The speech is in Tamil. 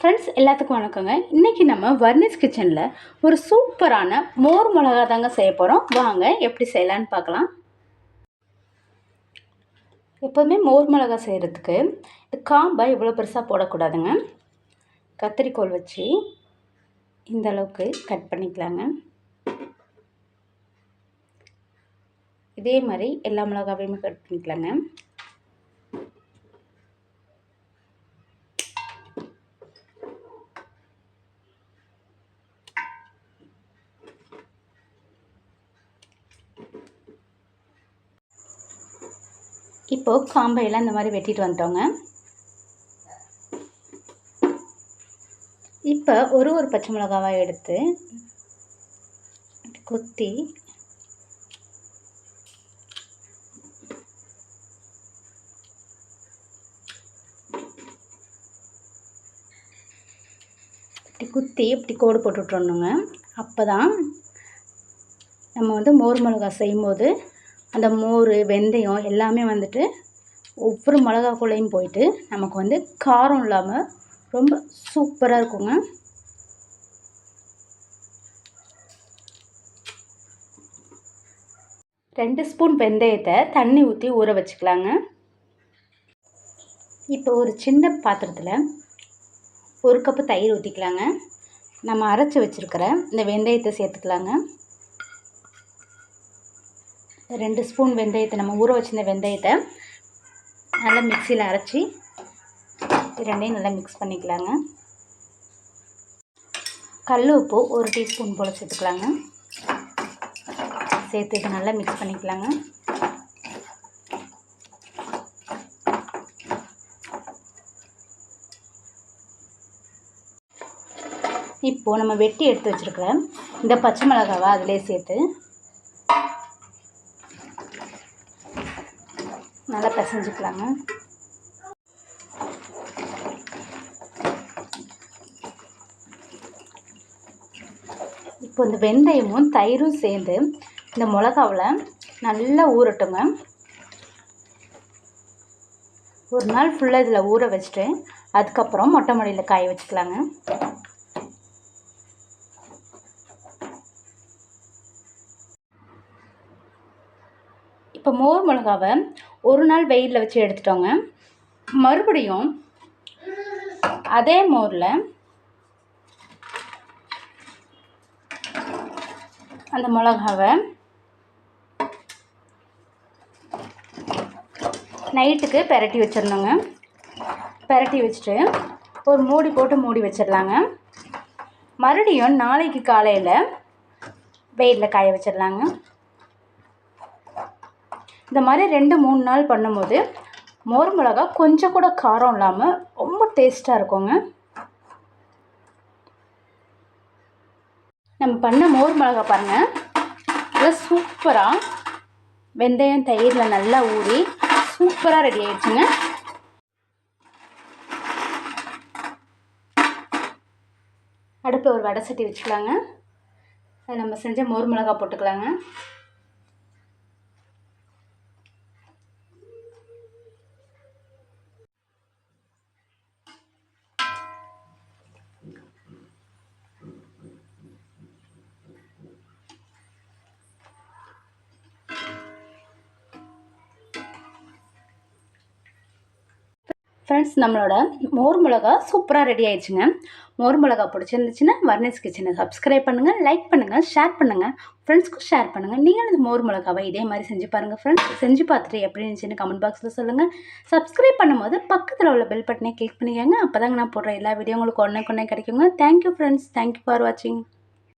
ஃப்ரெண்ட்ஸ் எல்லாத்துக்கும் வணக்கங்க. இன்றைக்கி நம்ம வர்னிஸ் கிச்சனில் ஒரு சூப்பரான மோர் மிளகா தாங்க செய்ய போகிறோம் வாங்க எப்படி செய்யலான்னு பார்க்கலாம். எப்போதுமே மோர் மிளகா செய்கிறதுக்கு இந்த காம்பை இவ்வளோ பெருசாக போடக்கூடாதுங்க. கத்திரிக்கோல் வச்சு இந்த அளவுக்கு கட் பண்ணிக்கலாங்க. இதே மாதிரி எல்லா மிளகாவையுமே கட் பண்ணிக்கலாங்க. இப்போது காம்பையெல்லாம் இந்த மாதிரி வெட்டிட்டு வந்துட்டோங்க. இப்போ ஒரு ஒரு பச்சை மிளகாவாக எடுத்து கொத்தி இப்படி குத்தி இப்படி கோடு போட்டு விட்றணுங்க அப்போ தான் நம்ம வந்து மோர் மிளகா செய்யும்போது அந்த மோர் வெந்தயம் எல்லாமே வந்துட்டு ஒவ்வொரு மிளகாக்குள்ளேயும் போயிட்டு நமக்கு வந்து காரம் இல்லாமல் ரொம்ப சூப்பராக இருக்குங்க. ரெண்டு ஸ்பூன் வெந்தயத்தை தண்ணி ஊற்றி ஊற வச்சுக்கலாங்க. இப்போ ஒரு சின்ன பாத்திரத்தில் ஒரு கப்பு தயிர் ஊற்றிக்கலாங்க நம்ம அரைச்சி வச்சுருக்கிற இந்த வெந்தயத்தை சேர்த்துக்கலாங்க. ரெண்டு ஸ்பூன் வெந்தயத்தை நம்ம ஊற வச்சிருந்த வெந்தயத்தை நல்லா மிக்சியில் அரைச்சி ரெண்டையும் நல்லா மிக்ஸ் பண்ணிக்கலாங்க. கல் உப்பு ஒரு டீஸ்பூன் போல் சேர்த்துக்கலாங்க. சேர்த்து இதை நல்லா மிக்ஸ் பண்ணிக்கலாங்க. இப்போது நம்ம வெட்டி எடுத்து வச்சுருக்கிற இந்த பச்சை மிளகாவை அதிலே சேர்த்து நல்லா பிசைஞ்சிக்கலாங்க. இப்போ இந்த வெந்தயமும் தயிரும் சேர்ந்து இந்த மிளகாவில் நல்லா ஊறட்டுங்க. ஒரு நாள் ஃபுல்லாக இதில் ஊற வச்சுட்டு அதுக்கப்புறம் மொட்டை மாடியில் காய வச்சுக்கலாங்க. இப்போ மோர் மிளகாவை ஒரு நாள் வெயிலில் வச்சு எடுத்துட்டோங்க. மறுபடியும் அதே மோரில் அந்த மிளகாவை நைட்டுக்கு பெரட்டி வச்சிடணுங்க. பெரட்டி வச்சுட்டு ஒரு மூடி போட்டு மூடி வச்சிடலாங்க. மறுபடியும் நாளைக்கு காலையில் வெயிலில் காய வச்சிடலாங்க. இந்த மாதிரி ரெண்டு மூணு நாள் பண்ணும்போது மோர் மிளகா கொஞ்சம் கூட காரம் இல்லாமல் ரொம்ப டேஸ்ட்டாக இருக்குங்க. நம்ம பண்ண மோர் மிளகா பாருங்கள் நல்லா சூப்பராக வெந்தயம் தயிரில் நல்லா ஊறி சூப்பராக ரெடி ஆயிடுச்சுங்க. அடுப்பில் ஒரு வடை சட்டி வச்சுக்கலாங்க. நம்ம செஞ்ச மோர் மிளகா போட்டுக்கலாங்க. ஃப்ரெண்ட்ஸ் நம்மளோட மோர் மிளகா சூப்பராக ரெடி ஆயிடுச்சுங்க. மோர் மிளகா பிடிச்சிருந்துச்சுன்னா வர்னஸ் கிச்சனை சப்ஸ்கிரைப் பண்ணுங்கள் லைக் பண்ணுங்கள் ஷேர் பண்ணுங்கள் ஃப்ரெண்ட்ஸ்க்கும் ஷேர் பண்ணுங்கள் நீங்களும் இந்த மோர் மிளகாவை இதே மாதிரி செஞ்சு பாருங்கள் ஃப்ரெண்ட்ஸ் செஞ்சு பார்த்துட்டு எப்படி இருந்துச்சுன்னு கமெண்ட் பாக்ஸில் சொல்லுங்கள் சப்ஸ்கிரைப் பண்ணும்போது பக்கத்தில் உள்ள பெல் பட்டனை கிளிக் பண்ணிக்கோங்க. அப்போ தாங்க நான் போடுற எல்லா வீடியோ உங்களுக்கு ஒன்றே கொண்டே கிடைக்குங்க. தேங்க்யூ ஃப்ரெண்ட்ஸ் தேங்க்யூ ஃபார் வாட்சிங்